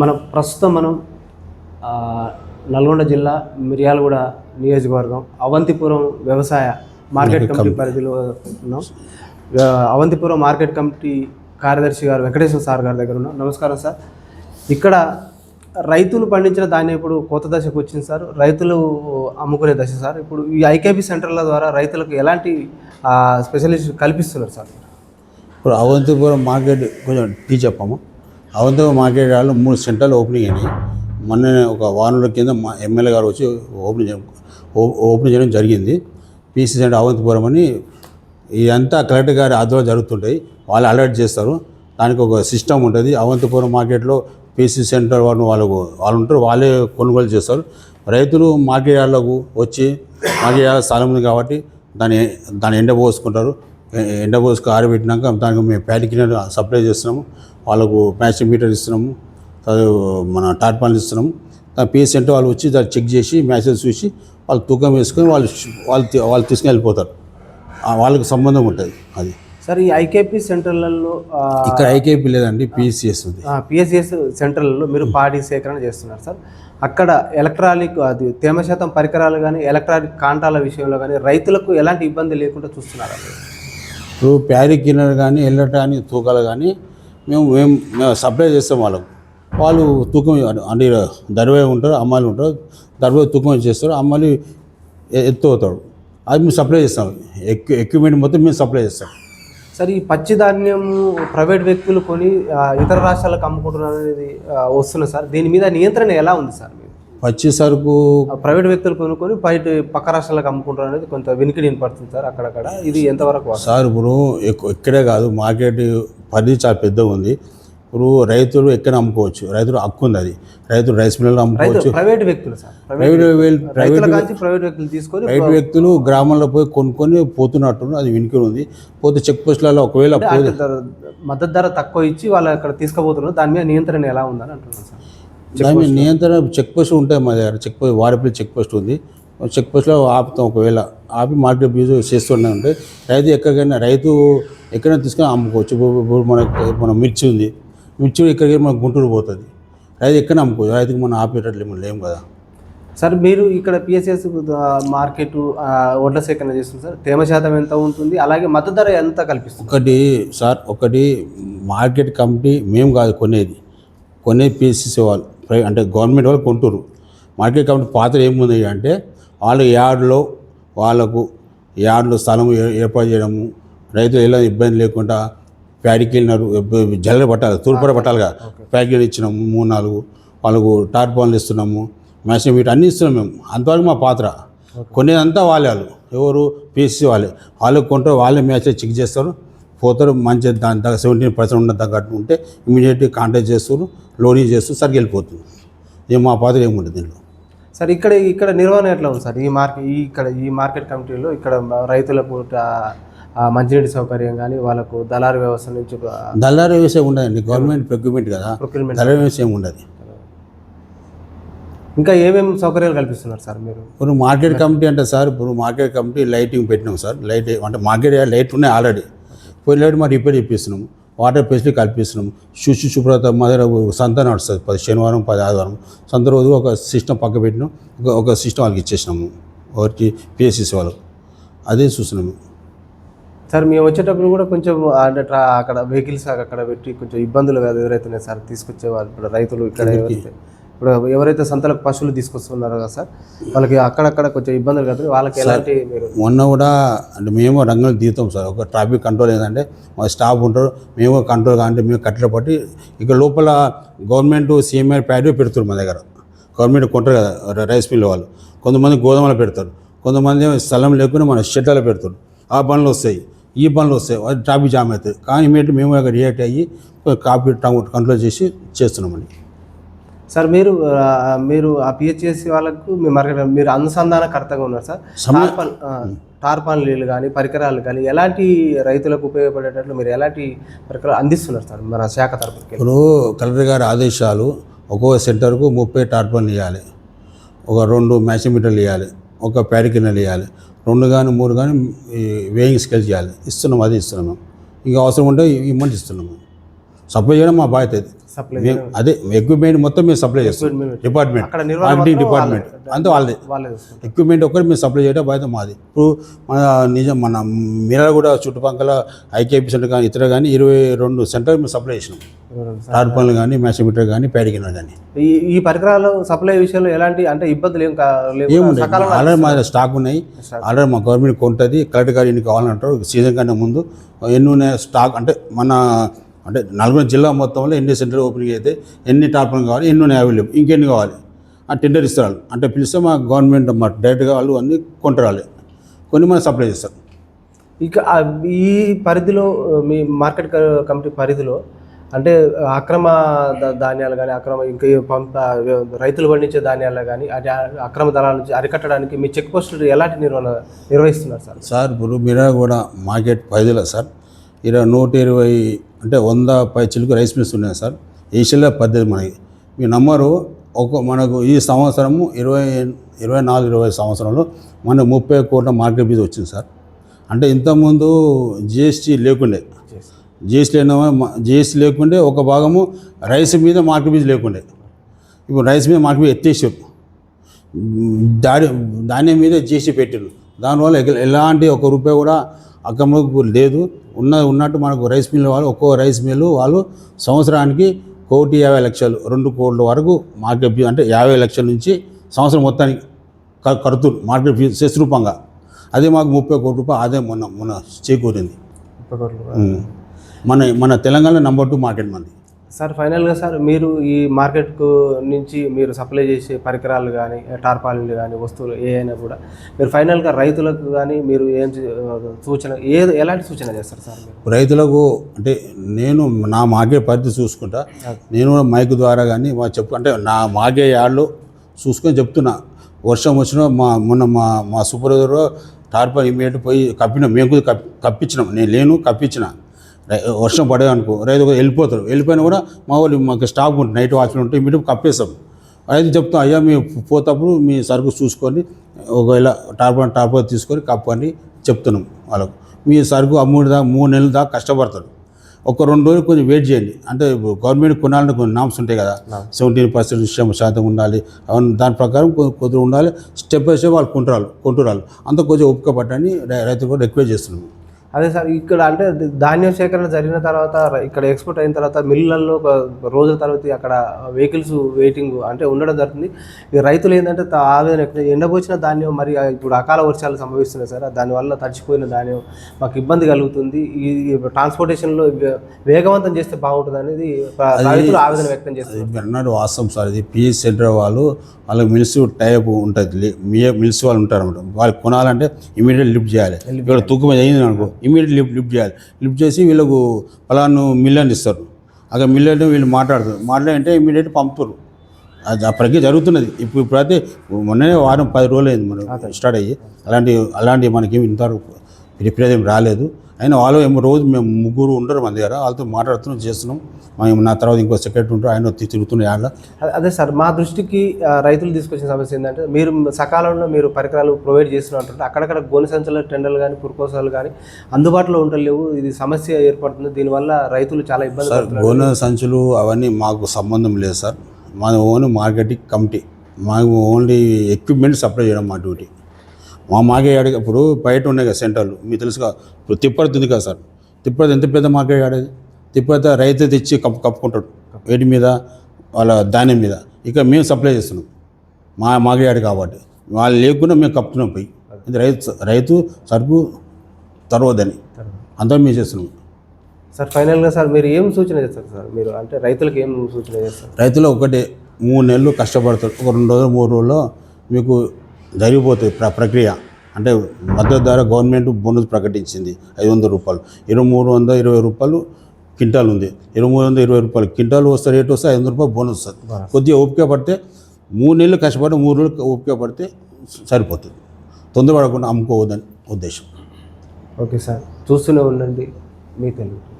మన ప్రస్తుతం మనం నల్గొండ జిల్లా మిర్యాలగూడ నియోజకవర్గం అవంతిపురం వ్యవసాయ మార్కెట్ కమిటీ పరిధిలో ఉన్నాం. అవంతిపురం మార్కెట్ కమిటీ కార్యదర్శి గారు వెంకటేశ్వర సార్ గారి దగ్గర ఉన్నాం. నమస్కారం సార్. ఇక్కడ రైతులు పండించిన ధాన్యం ఇప్పుడు కొత్త దశకు వచ్చింది సార్. రైతులు అమ్ముకునే దశ సార్. ఇప్పుడు ఈ ఐకేపీ సెంటర్ల ద్వారా రైతులకు ఎలాంటి స్పెషలిస్ట్ కల్పిస్తున్నారు సార్? ఇప్పుడు అవంతిపురం మార్కెట్ కొంచెం టీ చెప్పాము అవంతిపురం మార్కెట్ కాదు మూడు సెంటర్లు ఓపెనింగ్ అయినాయి. మొన్న ఒక వారంలో కింద మా ఎమ్మెల్యే గారు వచ్చి ఓపెన్ ఓ- ఓపెన్ చేయడం జరిగింది. పీసీ సెంటర్ అవంతిపురం అని ఇదంతా కలెక్టర్ గారి ఆధ్వర్యంలో జరుగుతుంటాయి. వాళ్ళు అలర్ట్ చేస్తారు. దానికి ఒక సిస్టమ్ ఉంటుంది. అవంతిపురం మార్కెట్లో పీసీ సెంటర్ వాళ్ళు వాళ్ళకు వాళ్ళు ఉంటారు. వాళ్ళే కొనుగోలు చేస్తారు. రైతులు మార్కెట్ యార్డ్లకు వచ్చి మార్కెట్ యార్డ్ స్థలం ఉంది కాబట్టి దాన్ని దాన్ని ఎండపోసుకుంటారు. ఎండ పోసుకు ఆరబెట్టినాక దానికి మేము ప్యాటిక్ సప్లై చేస్తున్నాము. వాళ్ళకు మ్యాచ్ మీటర్ ఇస్తున్నాము మన టార్పాన్లు ఇస్తున్నాము. సెంటర్ వాళ్ళు వచ్చి దాన్ని చెక్ చేసి మ్యాచెస్ చూసి వాళ్ళు తూకం వేసుకొని వాళ్ళు వాళ్ళు వాళ్ళు తీసుకుని వెళ్ళిపోతారు. వాళ్ళకి సంబంధం ఉంటుంది అది. సార్ ఈ ఐకేపీ సెంటర్లలో ఇక్కడ ఐకేపీ లేదండి పిఎస్సిఎస్ ఉంది. పిఎస్సిఎస్ సెంటర్లలో మీరు పాడి సేకరణ చేస్తున్నారు సార్. అక్కడ ఎలక్ట్రానిక్ అది తేమ శాతం పరికరాలు కానీ ఎలక్ట్రానిక్ కాంటాల విషయంలో కానీ రైతులకు ఎలాంటి ఇబ్బంది లేకుండా చూస్తున్నారు ఇప్పుడు ప్యారీ కిన్నర్ కానీ ఎల్లటాని తూకాలు కానీ మేము మేము మేము సప్లై చేస్తాం వాళ్ళకు. వాళ్ళు తూకం అంటే దర్వే ఉంటారు అమ్మాయిలు ఉంటారు దర్వే తూకం చేస్తారు అమ్మాయిలు ఎత్తు అవుతాడు అది మేము సప్లై చేస్తాం. ఎక్వి ఎక్విప్మెంట్ మొత్తం మేము సప్లై చేస్తాం. సార్ ఈ పచ్చి ధాన్యం ప్రైవేట్ వ్యక్తులు కొని ఇతర రాష్ట్రాలకు అమ్ముకుంటున్నారు అనేది ఆ, సార్. దీని మీద నియంత్రణ ఎలా ఉంది సార్? మీరు పచ్చి సరుకు ప్రైవేట్ వ్యక్తులు కొనుక్కొని బయట పక్క రాష్ట్రాలకు అమ్ముకుంటారు అనేది కొంత వినికిడి వినపడుతుంది సార్ అక్కడక్కడ. ఇది ఎంతవరకు? సార్ ఇప్పుడు ఇక్కడే కాదు మార్కెట్ పరిధి చాలా పెద్దగా ఉంది. ఇప్పుడు రైతులు ఎక్కడ అమ్ముకోవచ్చు? రైతులు హక్కు ఉంది అది. రైతులు రైస్ మిల్లు రైతు అమ్ముకోవచ్చు. ప్రైవేట్ వ్యక్తులు సార్. ప్రైవేట్ వ్యక్తులు తీసుకొని ప్రైవేట్ వ్యక్తులు గ్రామాల్లో పోయి కొనుక్కొని పోతున్నట్టు అది వినికిడి ఉంది. పోతే చెక్ పోస్టులలో ఒకవేళ మద్దతు ధర తక్కువ ఇచ్చి వాళ్ళు అక్కడ తీసుకుపోతున్నారు. దాని మీద నియంత్రణ ఎలా ఉందని అంటున్నాను సార్. నియంత్రణ చెక్ పోస్ట్ ఉంటాయి మా దగ్గర. Check post Varapalli check post ఉంది. చెక్ పోస్ట్లో ఆపుతాం ఒకవేళ. ఆపి మార్కెట్ యూజ్ చేస్తూనే ఉంటే. రైతు ఎక్కడికైనా రైతు ఎక్కడైనా తీసుకొని అమ్ముకోవచ్చు. ఇప్పుడు మనకి మన మిర్చి ఉంది. మిర్చి ఎక్కడికైనా మన గుంటూరు పోతుంది. రైతు ఎక్కడ అమ్ముకోవచ్చు. రైతుకి మనం ఆపేటట్లు ఏమో లేము కదా. సార్ మీరు ఇక్కడ పిఎస్ఎస్ మార్కెట్ వడ్ల సేకరణ చేస్తుంది సార్. తేమ శాతం ఎంత ఉంటుంది? అలాగే మద్దతు ధర ఎంత కల్పిస్తుంది? ఒకటి సార్ ఒకటి మార్కెట్ కమిటీ మేము కాదు కొనేది. కొనేది పిఎస్సిసి వాళ్ళు. అంటే గవర్నమెంట్ వాళ్ళు కొంటారు మార్కెట్ కమిటీ పాత్ర ఏముంది అంటే వాళ్ళ యార్డ్లో వాళ్ళకు యార్డ్లో స్థలం ఏర్పాటు చేయడము రైతులు ఎలా ఇబ్బంది లేకుండా ప్యాడికి వెళ్ళినారు జల్లెడ పట్టాలి తూర్పుర పట్టాలిగా. ప్యాకెట్ ఇచ్చినాము మూడు నాలుగు వాళ్ళకు టార్పాన్లు ఇస్తున్నాము మ్యాచింగ్ మీట్ అన్నీ ఇస్తున్నాం మేము. అంతవరకు మా పాత్ర. కొనేదంతా వాళ్ళే వాళ్ళు. ఎవరు పిఎస్సి వాళ్ళే. వాళ్ళు కొంటారు వాళ్ళే మ్యాచ్ చెక్ చేస్తారు పోతారు మంచి దాని దగ్గర సెవెంటీన్ పర్సెంట్ ఉన్న తగ్గట్టు ఉంటే ఇమీడియట్గా కాంటాక్ట్ చేస్తారు లోడింగ్ చేస్తూ సరికి వెళ్ళిపోతుంది ఏం మా పాత్ర ఏముంటుంది దీంట్లో. సార్ ఇక్కడ ఇక్కడ నిర్వహణ ఎట్లా ఉంది సార్? ఈ మార్కెట్ ఈ ఇక్కడ ఈ మార్కెట్ కమిటీలో ఇక్కడ రైతులకు మంచినీటి సౌకర్యం కానీ వాళ్ళకు దళారు వ్యవస్థ నుంచి దళారీ వ్యవసాయం ఉండదండి గవర్నమెంట్ ప్రొక్యూమెంట్ కదా. ప్రొక్యూర్మెంట్ దళారీ వ్యవసాయం ఉండదు. ఇంకా ఏమేమి సౌకర్యాలు కల్పిస్తున్నారు సార్ మీరు? ఇప్పుడు మార్కెట్ కమిటీ అంటే సార్ ఇప్పుడు మార్కెట్ కమిటీ లైటింగ్ పెట్టినాం సార్. లైట్ అంటే మార్కెట్ లైట్ ఉన్నాయి ఆల్రెడీ. పోయి లైట్ మా రిపేర్ ఇప్పిస్తున్నాము వాటర్ ఫెసిలిటీ కల్పిస్తున్నాము. శుచి శుభ్రత మా దగ్గర సంత నడుస్తుంది పది శనివారం పది ఆదివారం. సంత రోజు ఒక సిస్టమ్ పక్క పెట్టినాం. ఒక ఒక సిస్టమ్ వాళ్ళకి ఇచ్చేసినాము. ఒకటి పిఎస్సిసి వాళ్ళకు అదే చూస్తున్నాము. సార్ మేము వచ్చేటప్పుడు కూడా కొంచెం అంటే అక్కడ వెహికల్స్ అక్కడ పెట్టి కొంచెం ఇబ్బందులు ఎదురైతున్నాయి సార్ తీసుకొచ్చే వాళ్ళు రైతులు ఇక్కడ ఇప్పుడు ఎవరైతే సంతలకు పశువులు తీసుకొస్తున్నారో కదా సార్ వాళ్ళకి అక్కడక్కడ కొంచెం ఇబ్బందులు కదా వాళ్ళకి ఎలాంటి మీరు మొన్న కూడా అంటే మేము రంగంలో దిగుతాం సార్. ఒక ట్రాఫిక్ కంట్రోల్ ఏంటంటే మా స్టాఫ్ ఉంటారు మేము కంట్రోల్ అంటే మేము కట్టెలు పట్టి ఇక లోపల గవర్నమెంట్ సీఎంఆర్ ప్యాడ్ పెడతారు మా దగ్గర. గవర్నమెంట్ కొంటారు కదా రైస్ మిల్ వాళ్ళు. కొంతమంది గోధుమలు పెడతారు. కొంతమంది స్థలం లేకుండా మన షెడ్లలో పెడతారు. ఆ పనులు వస్తాయి ఈ పనులు వస్తాయి అది ట్రాఫిక్ జామ్ అవుతుంది కానీ ఇమీడియట్ మేము అక్కడ రియాక్ట్ అయ్యి కాపీ కంట్రోల్ చేసి చేస్తున్నామండి. సార్ మీరు మీరు ఆ పిహెచ్ఎస్సి వాళ్ళకు మీరు అనుసంధానకర్తగా ఉన్నారు సార్. టార్పన్ టార్పాన్ నీళ్ళు కానీ పరికరాలు కానీ ఎలాంటి రైతులకు ఉపయోగపడేటట్లు మీరు ఎలాంటి పరికరాలు అందిస్తున్నారు సార్ మన శాఖ తరపుకి ఇప్పుడు కలెక్టర్ గారి ఆదేశాలు ఒక్కొక్క సెంటర్కు ముప్పై టార్పన్లు ఇవ్వాలి ఒక రెండు మ్యాక్సిమీటర్లు ఇవ్వాలి ఒక ప్యారికినలు ఇవ్వాలి రెండు కానీ మూడు కానీ వేయింగ్ స్కేల్ చేయాలి ఇస్తున్నాం అది ఇస్తున్నాము ఇంకా అవసరం ఉంటే ఇవ్వమంటే ఇస్తున్నాము సప్లై చేయడం మా బాధ్యత సప్లై మేము అదే ఎక్విప్మెంట్ మొత్తం మేము సప్లై చేస్తాం. డిపార్ట్మెంట్ మార్కెటింగ్ డిపార్ట్మెంట్ అంతా వాళ్ళది. ఎక్విప్మెంట్ ఒక్కటి మేము సప్లై చేయడం బాధ్యత మాది. ఇప్పుడు మన నిజం మన కూడా చుట్టుపక్కల ఐకేపీ సెంటర్ కానీ ఇతర కానీ ఇరవై రెండు సెంటర్ మేము సప్లై చేసినాం. టార్పన్లు కానీ మ్యాచమీటర్ కానీ ప్యాడికినర్ కానీ. ఈ పరికరాలు సప్లై విషయంలో ఎలాంటి అంటే ఇబ్బందులు ఏం సకాలంలో ఆల్రెడీ మా స్టాక్ ఉన్నాయి. ఆల్రెడీ మా గవర్నమెంట్ కొంటుంది కలెక్టర్ గారు ఎన్ని కావాలంటారు. సీజన్ కన్నా ముందు. ఎన్ని ఉన్నాయి స్టాక్ అంటే మన అంటే నల్గొండ జిల్లా మొత్తంలో ఎన్ని సెంటర్ ఓపెనింగ్ అయితే ఎన్ని టార్పన్ కావాలి ఎన్ని ఉన్నాయి అవైలబుల్ ఇంకెన్ని కావాలి? ఆ టెండర్ ఇస్తారు. అంటే పిలిస్తే మా గవర్నమెంట్ మా డైరెక్ట్గా వాళ్ళు అన్ని కొంటారు కొన్ని మనం సప్లై చేస్తారు ఇక ఈ పరిధిలో మీ మార్కెట్ కమిటీ పరిధిలో అంటే అక్రమ ధాన్యాలు కానీ అక్రమ ఇంకా పంప రైతులు పండించే ధాన్యాలు కానీ అది అక్రమ దళాల నుంచి అరికట్టడానికి మీ చెక్ పోస్టులు ఎలాంటి నిర్వహణ నిర్వహిస్తున్నారు సార్? సార్ ఇప్పుడు మీరా కూడా మార్కెట్ పరిధిలో సార్. ఇరవై నూట ఇరవై అంటే వంద పై చిలుకు రైస్ మిల్స్ ఉన్నాయి సార్. ఏషియాలో పద్ధతి మనకి. మీ నంబరు ఒక మనకు ఈ సంవత్సరము ఇరవై ఇరవై నాలుగు ఇరవై సంవత్సరంలో మనకు ముప్పై కోట్ల మార్కెట్ మీద వచ్చింది సార్. అంటే ఇంతకుముందు జిఎస్టీ లేకుండే. జిఎస్టీ లేని జిఎస్టీ లేకుండే ఒక భాగము రైస్ మీద మార్కెట్ మీద లేకుండే. ఇప్పుడు రైస్ మీద మార్కెట్ మీద ఎత్తేసారు. దాని ధాన్యం మీద జిఎస్టీ పెట్టారు. దానివల్ల ఎలాంటి ఒక రూపాయి కూడా అక్కమ్మకు లేదు. ఉన్న ఉన్నట్టు మనకు రైస్ మిల్ వాళ్ళు ఒక్కో రైస్ మిల్లు వాళ్ళు సంవత్సరానికి కోటి యాభై లక్షలు రెండు కోట్ల వరకు మార్కెట్ ఫీ అంటే యాభై లక్షల నుంచి సంవత్సరం మొత్తానికి క- కడుతురు మార్కెట్ ఫీ సెస్ రూపంగా అదే మాకు ముప్పై కోట్ల రూపాయలు అదే మొన్న మొన్న చేకూరింది. మన మన తెలంగాణ నెంబర్ టూ మార్కెట్ మంది. సార్ ఫైనల్గా సార్ మీరు ఈ మార్కెట్కు నుంచి మీరు సప్లై చేసే పరికరాలు కానీ టార్పాలిన్లు కానీ వస్తువులు ఏ అయినా కూడా మీరు ఫైనల్గా రైతులకు కానీ మీరు ఏం సూచన ఏ ఎలాంటి సూచన చేస్తారు సార్ రైతులకు అంటే నేను నా మార్కెట్ పరిధి చూసుకుంటా. నేను మైక్ ద్వారా కానీ మా చెప్పు అంటే నా మార్కెట్ యార్డ్లో చూసుకొని చెప్తున్నా. వర్షం వచ్చినా మా మొన్న మా మా సూపర్వైజర్ టార్పల్ ఇమీడియట్ పోయి కప్పినాం మేము కప్పించినాం నేను లేను కప్పించిన వర్షం పడే అనుకో. రైతు వెళ్ళిపోతారు వెళ్ళిపోయినా కూడా మా వాళ్ళు మాకు స్టాక్ ఉంటుంది. నైట్ వాచ్మెన్ ఉంటే ఇమీడియట్ కప్పేస్తాం. అయితే చెప్తాం అయ్యా మీ పోతప్పుడు మీ సరుకు చూసుకొని ఒకవేళ టార్పల్ టార్పల్ తీసుకొని కప్పని చెప్తున్నాం వాళ్ళకు. మీ సరుకు అమ్ముడు దాకా మూడు నెలల దాకా కష్టపడతారు ఒక రెండు రోజులు కొంచెం వెయిట్ చేయండి. అంటే గవర్నమెంట్ కొనాలంటే కొన్ని నామ్స్ ఉంటాయి కదా. సెవెంటీన్ పర్సెంట్ శాతం ఉండాలి. అవన్నీ దాని ప్రకారం కొద్దిగా ఉండాలి. స్టెప్ బై స్టెప్ వాళ్ళు కొంటురాలు కొంటురాలు అంత కొంచెం ఓపిక పట్టని రై- రైతులు కూడా రిక్వెస్ట్ చేస్తున్నాం. అదే సార్ ఇక్కడ అంటే ధాన్యం సేకరణ జరిగిన తర్వాత ఇక్కడ ఎక్స్పోర్ట్ అయిన తర్వాత మిల్లులలో ఒక రోజుల తర్వాత అక్కడ వెహికల్స్ వెయిటింగ్ అంటే ఉండడం జరుగుతుంది. ఈ రైతులు ఏంటంటే ఆవేదన ఎండబోచిన ధాన్యం మరి ఇప్పుడు అకాల వర్షాలు సంభవిస్తున్నాయి సార్. దానివల్ల తడిచిపోయిన ధాన్యం మాకు ఇబ్బంది కలుగుతుంది. ఈ ట్రాన్స్పోర్టేషన్లో వేగవంతం చేస్తే బాగుంటుంది అనేది రైతులు ఆవేదన వ్యక్తం చేస్తారు వాస్తవం సార్. ఇది పిఎస్ సెంటర్ వాళ్ళు వాళ్ళకి మిల్స్ టైప్ ఉంటుంది. మిల్స్ వాళ్ళు ఉంటారు అనమాట వాళ్ళు కొనాలంటే ఇమీడియట్ లిఫ్ట్ చేయాలి. ఇక్కడ తూకం అయింది అనుకో ఇమీడియట్ లిఫ్ట్ లిఫ్ట్ చేయాలి. లిఫ్ట్ చేసి వీళ్ళకు పలాను మిల్ అని ఇస్తారు. అక్కడ మిల్ అంటే వీళ్ళు మాట్లాడతారు. మాట్లాడంటే ఇమీడియట్ పంపుతారు. అది ఆ ప్రక్రియ జరుగుతున్నది. ఇప్పుడు ఇప్పుడైతే మొన్ననే వారం పది రోజులు అయింది మనం స్టార్ట్ అయ్యి. అలాంటి అలాంటి మనకి ఇంతవరకు రిపేర్ ఏం రాలేదు. అయినా వాళ్ళు ఏమో రోజు మేము ముగ్గురు ఉండరు మన దగ్గర. వాళ్ళతో మాట్లాడుతున్నాం చేస్తున్నాం. మేము నా తర్వాత ఇంకో సెక్రటరీ ఉంటారు ఆయన తిరుగుతున్నాయి ఆడ అదే- సార్ మా దృష్టికి రైతులు తీసుకొచ్చిన సమస్య ఏంటంటే మీరు సకాలంలో మీరు పరికరాలు ప్రొవైడ్ చేస్తున్నట్టు అక్కడక్కడ గోనె సంచుల టెండర్లు కానీ పురుకోసాలు కానీ అందుబాటులో ఉండలేవు ఇది సమస్య ఏర్పడుతుంది. దీనివల్ల రైతులు చాలా ఇబ్బంది సార్ గోనె సంచులు అవన్నీ మాకు సంబంధం లేదు సార్. మా ఓన్ మార్కెటింగ్ కమిటీ మాకు ఓన్లీ ఎక్విప్మెంట్ సప్లై చేయడం మా డ్యూటీ. మా మార్కెట్ యార్డ్ ఇప్పుడు బయట ఉన్నాయి కదా సెంటర్లు. మీకు తెలుసుగా ఇప్పుడు తిప్పర్తి ఉంది కదా సార్. తిప్పర్తి ఎంత పెద్ద మార్కెట్ యార్డ్ అది తిప్పర్తి రైతు తెచ్చి కప్పు కప్పుకుంటాడు. వేటి మీద వాళ్ళ ధాన్యం మీద. ఇక మేము సప్లై చేస్తున్నాం. మా యార్డ్ కాబట్టి. వాళ్ళు లేకుండా మేము కప్పుతున్నాం పోయి. ఇది రైతు రైతు సరుకు తర్వద్దని అంతా మేము చేస్తున్నాం. సార్ ఫైనల్గా సార్ మీరు ఏం సూచన చేస్తారు సార్? మీరు అంటే రైతులకు ఏం సూచన చేస్తారు? రైతులు ఒకటే మూడు నెలలు కష్టపడతారు. ఒక రెండు రోజులు మూడు రోజుల్లో మీకు జరిగిపోతుంది ప్ర ప్రక్రియ. అంటే మద్దతు ధర గవర్నమెంట్ బోనస్ ప్రకటించింది ఐదు వందల రూపాయలు. ఇరవై మూడు వందల ఇరవై రూపాయలు క్వింటాల్ ఉంది. ఇరవై మూడు వందల ఇరవై రూపాయలు. క్వింటాల్ వస్తే రేట్ వస్తే ఐదు వందల రూపాయలు బోనస్ వస్తుంది. కొద్దిగా ఓపిక పడితే మూడు నెలలు కష్టపడి మూడు రోజులు ఓపిక పడితే సరిపోతుంది. తొందరపడకుండా అమ్ముకోవద్దని ఉద్దేశం. Okay sir. చూస్తూనే ఉండండి. మీ తెలుగు.